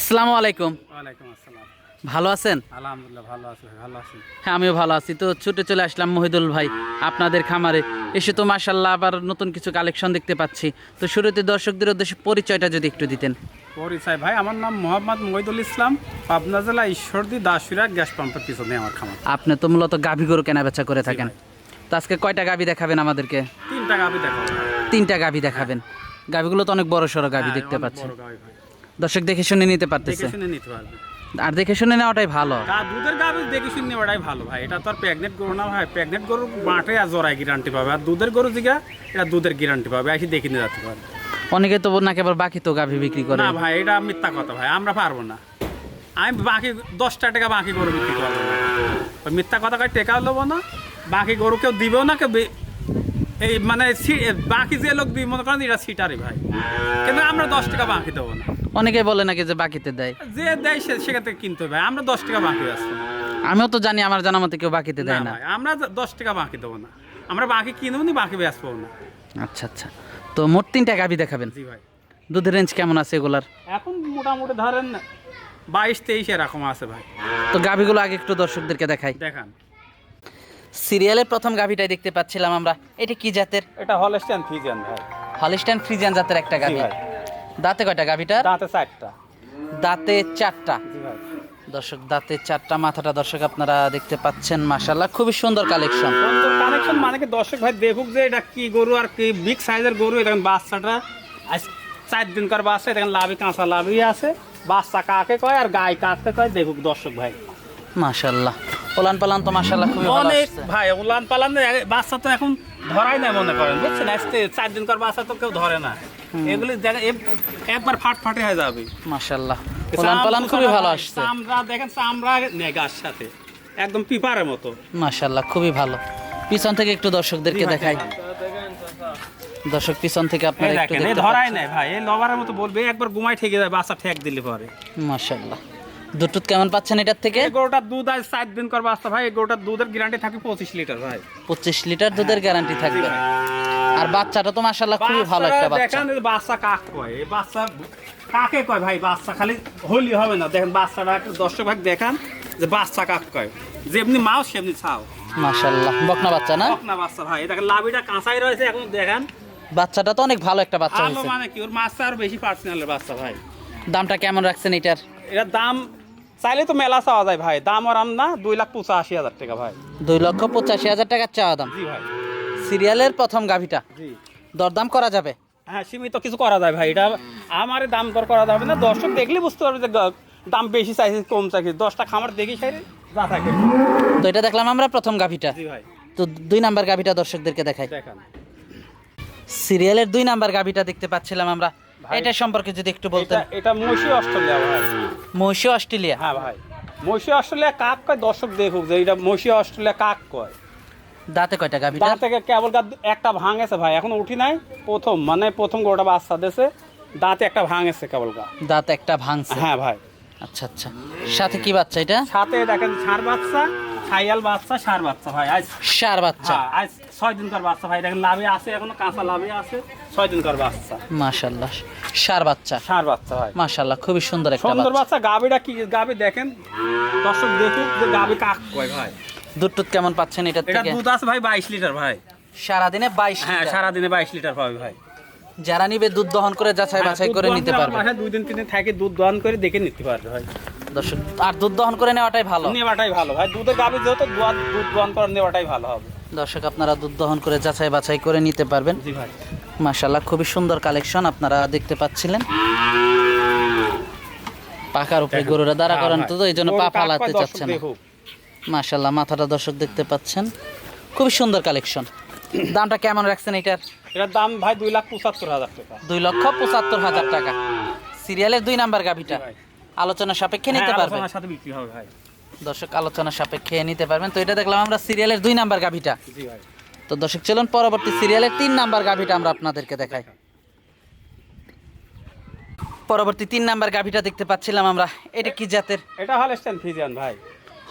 আসসালামু আলাইকুম। ওয়ালাইকুম আসসালাম। ভালো আছেন? আলহামদুলিল্লাহ ভালো আছি ভালো আছি। হ্যাঁ আমিও ভালো আছি। তো ছুটে চলে আসলাম মহিদুল ভাই আপনাদের খামারে। এসে তো মাসাল্লাহ আবার নতুন কিছু কালেকশন দেখতে পাচ্ছি। তো শুরুতে দর্শকদের উদ্দেশ্যে পরিচয়টা যদি একটু দিতেন। পরিচয় ভাই আমার নাম মোহাম্মদ মহিদুল ইসলাম পাবনা জেলা ঈশ্বরদী দাসুরা গ্যাস পাম্পের পিছনে আমার খামার। আপনি তো মূলত গাভী গরু কেনা বেচা করে থাকেন। তো আজকে কয়টা গাভী দেখাবেন আমাদেরকে? তিনটা টাকা আমি দেখো তিনটা গাভী দেখাবেন। গাভীগুলো তো অনেক বড় সড়ো গাভী দেখতে পাচ্ছেন দর্শক দেখে শুনে নিতে দেখে পারতেছে। শুনে নিতে পারবে। আর দেখে শুনে নেওয়াটাই ভালো। গা- দুধের গাভি দেখে শুনে নেওয়াটাই ভালো ভাই। এটা তো আর প্রেগনেন্ট গরু না ভাই। প্রেগনেন্ট গরু মাঠে আর জোড়ায় গ্যারান্টি পাবে। আর দুধের গরু জিগা এটা দুধের গ্যারান্টি পাবে। আসি দেখে নিয়ে যেতে পারবে। অনেকে তো না কেবল বাকি তো গাভী বিক্রি করে। না ভাই এটা মিথ্যা কথা ভাই। আমরা পারব না। আমি বাকি দশটা টাকা বাকি গরু বিক্রি করব না। ওই মিথ্যা কথা কয় টেকাও দেবো না। বাকি গরু কেউ দিবেও না কেউ বে- এই মানে সি- বাকি যে লোক দিই মনে করেন এটা সিটারই ভাই। কিন্তু আমরা দশ টাকা বাকি দেবো না। অনেকে বলে নাকি যে বাকিতে দেয়। যে দেয় সে সেখান থেকে কিনতে হবে। আমরা দশ টাকা বাকি আসব আমিও তো জানি আমার জানা মতে কেউ বাকিতে দেয় না আমরা দশ টাকা বাকি দেবো না। আমরা বাকি কিনবো নি বাকি বেসবো না। আচ্ছা আচ্ছা। তো মোট তিনটা গাভী দেখাবেন। জি ভাই। দুধের রেঞ্জ কেমন আছে এগুলার? এখন মোটামুটি ধরেন বাইশ তেইশ এরকম আছে ভাই। তো গাভীগুলো আগে একটু দর্শকদেরকে দেখাই। দেখান। সিরিয়ালের প্রথম গাভীটাই দেখতে পাচ্ছিলাম আমরা। এটা কি জাতের? এটা হলস্টাইন ফিজিয়ান ভাই। হলিস্টাইন ফ্রিজিয়ান জাতের একটা গাভী। দাঁতে কয়টা গাভীটার? দাঁতে চারটা। দাঁতে চারটা। দর্শক দাঁতে চারটা মাথাটা দর্শক আপনারা দেখতে পাচ্ছেন মাশাল্লাহ খুবই সুন্দর কালেকশন। কালেকশন মানে কি দর্শক ভাই দেখুক যে এটা কি গরু আর কি বিগ সাইজের গরু এটা বাচ্চাটা আজ চার দিন কর বাচ্চা এটা লাভি কাঁচা লাভি আছে। বাচ্চা কাকে কয় আর গাই কাকে কয় দেখুক দর্শক ভাই। মাশাল্লাহ ওলান পালান তো মাশাল্লাহ খুবই ভালো ভাই ওলান পালান বাচ্চা তো এখন ধরাই না মনে করেন বুঝছেন? আজকে চার দিন কর বাচ্চা তো কেউ ধরে না। এগুলি একবার ফাট ফাটে হয়ে যাবে। মাশাল্লাহ ফলন ফলন খুবই ভালো আসছে। আমরা দেখেন চামড়া নেগার সাথে। একদম পিপারের মতো। মাশাল্লাহ খুবই ভালো। পিছন থেকে একটু দর্শকদেরকে দেখাই। দর্শক পিছন থেকে আপনারা একটু ধরাই নাই ভাই এই লবারের মতো বলবে একবার ঘুমাই ঠেকে যায় বাসা ঠেক দিলে পরে। মাশাল্লাহ দুধ কেমন পাচ্ছেন এটার থেকে? গরুটার দুধ আজ চার দিন কর বাচ্চা ভাই গরুটার দুধের গ্যারান্টি থাকে পঁচিশ লিটার ভাই। পঁচিশ লিটার দুধের গ্যারান্টি থাকবে। আর বাচ্চাটা তো মাশাল্লাহ খুবই ভালো একটা বাচ্চা। দেখেন বাচ্চা কাক কয়? এই বাচ্চা কাকে কয় ভাই? বাচ্চা খালি হলি হবে না। দেখেন বাচ্চাটা একটু দর্শক ভাগ দেখান যে বাচ্চা কাক কয়। যেমনি মাও সেমনি ছাও। মাশাল্লাহ বকনা বাচ্চা না? না বাচ্চা ভাই। দেখেন লাভিটা কাঁচাই রয়েছে এখন দেখেন। বাচ্চাটা তো অনেক ভালো একটা বাচ্চা হয়েছে। মানে কি ওর মাছটা আরও বেশি পার্সোনালের বাচ্চা ভাই। দামটা কেমন রাখছেন এটার? এটার দাম চাইলে তো মেলা চাওয়া যায় ভাই। দাম আর আম না দুই লাখ পঁচাশি হাজার টাকা ভাই। দুই লক্ষ পঁচাশি হাজার টাকার চাওয়া দাম। জি ভাই। সিরিয়ালের প্রথম গাভিটা। জি। দরদাম করা যাবে? হ্যাঁ সীমিত কিছু করা যায় ভাই। এটা আমার দাম দর করা যাবে না। দর্শক দেখলে বুঝতে পারবে যে দাম বেশি চাইছে কম চাইছে। দশটা খামার দেখি সাইরে যা থাকে। তো এটা দেখলাম আমরা প্রথম গাভিটা। জি ভাই। তো দুই নাম্বার গাভিটা দর্শকদেরকে দেখাই। দেখান। সিরিয়ালের দুই নাম্বার গাভিটা দেখতে পাচ্ছিলাম আমরা। এটা সম্পর্কে যদি একটু বলতেন। এটা মহিষী অস্ট্রেলিয়া ভাই। মহিষী অস্ট্রেলিয়া? হ্যাঁ ভাই। মহিষী অস্ট্রেলিয়া কাক কয়? দর্শক দেখুক যে এটা মহিষী অস্ট্রেলিয়া কাক কয়। দাঁতে কয়টা গাভিটা? দাঁত থেকে কেবল একটা ভাঙেছে ভাই। এখন উঠি নাই। প্রথম মানে প্রথম গোটা বাচ্চা দেশে দাঁতে একটা ভাঙেছে কেবল গা। দাঁত একটা ভাঙছে। হ্যাঁ ভাই। আচ্ছা আচ্ছা। সাথে কি বাচ্চা এটা? সাথে দেখেন ছাড় বাচ্চা। ছাইয়াল বাচ্চা ষাঁড় বাচ্চা ভাই আজ। সার বাচ্চা। হ্যাঁ আজ ছয় দিন কর বাচ্চা ভাই দেখেন লাভে আছে এখনও কাঁচা লাভে আছে ছয় দিন কর বাচ্চা। মাশাল্লাহ সার বাচ্চা। ষাঁড় বাচ্চা ভাই। মাশাল্লাহ খুবই সুন্দর একটা সুন্দর বাচ্চা। গাবিটা কি গাবি দেখেন দর্শক দেখুক যে গাবি কাক কয় ভাই। দুধ টুধ কেমন পাচ্ছেন এটা থেকে? দুধ আছে ভাই বাইশ লিটার ভাই। সারাদিনে বাইশ হ্যাঁ সারাদিনে বাইশ লিটার পাবে ভাই। যারা নিবে দুধ দহন করে যাচাই বাছাই হ্যাঁ, করে নিতে পারবে। দুই দিন তিন দিন থাকে দুধ দোয়ান করে দেখে নিতে পারবে ভাই। দর্শক আর দুধ দহন করে নেওয়াটাই ভালো। নেওয়াটাই ভালো। ভাই দুধের যেহেতু দুধ দোয়ান করে নেওয়াটাই ভালো হবে। দর্শক আপনারা দুধ দহন করে যাচাই বাছাই করে নিতে পারবেন। জি ভাই। মাশাল্লাহ খুবই সুন্দর কালেকশন আপনারা দেখতে পাচ্ছিলেন। পাকার উপরে গরুরা দাঁড়া হ্যাঁ, করান। তো এই জন্য পা ফালাতে চাচ্ছে না। মাশাল্লাহ মাথাটা দর্শক দেখতে পাচ্ছেন। খুবই সুন্দর কালেকশন। দামটা কেমন রাখছেন এটার? এটার দাম ভাই দুই লাখ পঁচাত্তর হাজার টাকা। দুই লক্ষ পঁচাত্তর হাজার টাকা। সিরিয়ালের দুই নাম্বার গাভিটা। আলোচনা সাপেক্ষে নিতে হ্যাঁ, পারবেন সাথে বিক্রি হবে ভাই। দর্শক আলোচনা সাপেক্ষে নিতে পারবেন। তো এটা দেখলাম আমরা সিরিয়ালের দুই নাম্বার গাভিটা। জি ভাই। তো দর্শক চলুন পরবর্তী সিরিয়ালের তিন নাম্বার গাভিটা আমরা আপনাদেরকে দেখাই। পরবর্তী তিন নাম্বার গাভিটা দেখতে পাচ্ছিলাম আমরা। এটা কি জাতের? এটা হলস্টাইন ফিজিয়ান ভাই।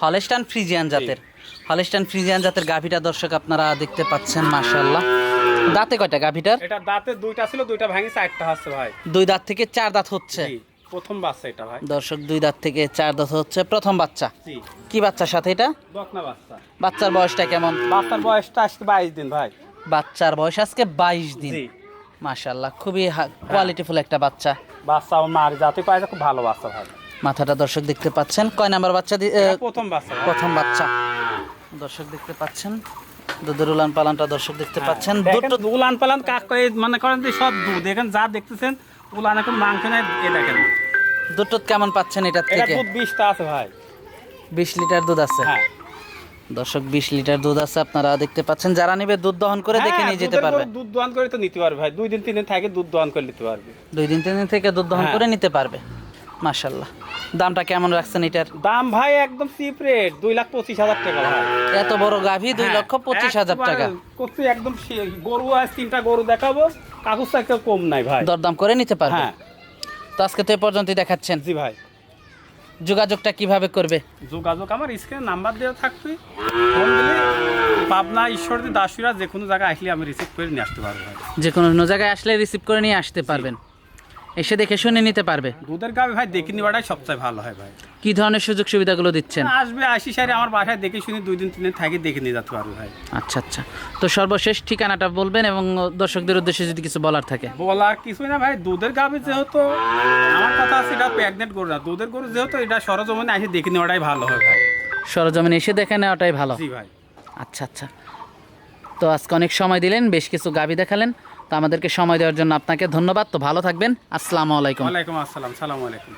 হলেস্টান ফ্রিজিয়ান জাতের। হলেস্টান ফ্রিজিয়ান জাতের গাভিটা দর্শক আপনারা দেখতে পাচ্ছেন মাশাল্লাহ দাঁতে কয়টা গাভিটার? এটা দাঁতে দুইটা ছিল দুইটা ভাঙি চারটা হচ্ছে ভাই। দুই দাঁত থেকে চার দাঁত হচ্ছে। প্রথম বাচ্চা এটা ভাই। দর্শক দুই দাঁত থেকে চার দাঁত হচ্ছে প্রথম বাচ্চা। কি বাচ্চার সাথে এটা? বকনা বাচ্চা। বাচ্চার বয়সটা কেমন? বাচ্চার বয়সটা আজকে বাইশ দিন ভাই। বাচ্চার বয়স আজকে বাইশ দিন। মাশাল্লাহ খুবই কোয়ালিটিফুল একটা বাচ্চা। বাচ্চা মার জাতি পায় খুব ভালো বাচ্চা ভাই। মাথাটা দর্শক দেখতে পাচ্ছেন। কয় নাম্বার বাচ্চা প্রথম বাচ্চা প্রথম বাচ্চা। দর্শক দেখতে পাচ্ছেন। দুধের উলান পালানটা দর্শক দেখতে পাচ্ছেন। দেখেন দুটো উলান পালান কাক মনে করেন সব দুধ। এখানে যা দেখতেছেন উলান এখন মাংস নাই এ দেখেন। দুটো কেমন পাচ্ছেন এটার এটা থেকে? দুধ বিশটা আছে ভাই। বিশ লিটার দুধ আছে। হ্যাঁ। দর্শক বিশ লিটার দুধ আছে আপনারা দেখতে পাচ্ছেন। যারা নিবে দুধ দহন করে দেখে হ্যাঁ, নিয়ে যেতে পারবে। দুধ দহন করে তো নিতে পারবে ভাই। দুই দিন তিন দিন থেকে দুধ দহন করে নিতে পারবে। দুই দিন তিন দিন থেকে দুধ দহন হ্যাঁ। করে নিতে পারবে। মাশাল্লাহ। দামটা কেমন রাখছেন এটার? দাম ভাই একদম চিপ রেট দুই লাখ পঁচিশ হাজার টাকা ভাই। এত বড় গাভী দুই হ্যাঁ, লক্ষ পঁচিশ হাজার টাকা। করছি একদম গরু আজ তিনটা গরু দেখাবো কাগজ একটা কম নাই ভাই। দরদাম করে নিতে পারবে? হ্যাঁ। তো আজকে তো এ পর্যন্তই দেখাচ্ছেন। জি ভাই। যোগাযোগটা কীভাবে করবে? যোগাযোগ আমার স্ক্রিনে নাম্বার দেওয়া থাকবে। ফোন দিলে পাবনা ঈশ্বরদী দাসুরা যে কোনো জায়গায় আসলে আমি রিসিভ করে নিয়ে আসতে পারব ভাই। যে কোনো জায়গায় আসলে রিসিভ করে নিয়ে আসতে পারবেন। এসে দেখে শুনে নিতে পারবে। দুধের গাবে ভাই দেখে নেওয়াটাই সবচেয়ে ভালো হয় ভাই। কি ধরনের সুযোগ সুবিধাগুলো দিচ্ছেন আসবে আশি সারে আমার বাসায় দেখে শুনে দুই দিন তিন দিন থাকে দেখে নিয়ে যেতে পারব ভাই। আচ্ছা আচ্ছা। তো সর্বশেষ ঠিকানাটা বলবেন এবং দর্শকদের উদ্দেশ্যে যদি কিছু বলার থাকে। বলার কিছুই না ভাই দুধের গাবে যেহেতু আমার কথা আছে এটা প্রেগনেন্ট গরু না দুধের গরু যেহেতু এটা সরজমিনে আসে দেখে নেওয়াটাই ভালো হয় ভাই। সরজমিনে এসে দেখে নেওয়াটাই ভালো। জি ভাই। আচ্ছা আচ্ছা। তো আজকে অনেক সময় দিলেন বেশ কিছু গাবি দেখালেন। তো আমাদেরকে সময় দেওয়ার জন্য আপনাকে ধন্যবাদ। তো ভালো থাকবেন। আসসালামু আলাইকুম। আলাইকুম আসসালাম। সালাম আলাইকুম।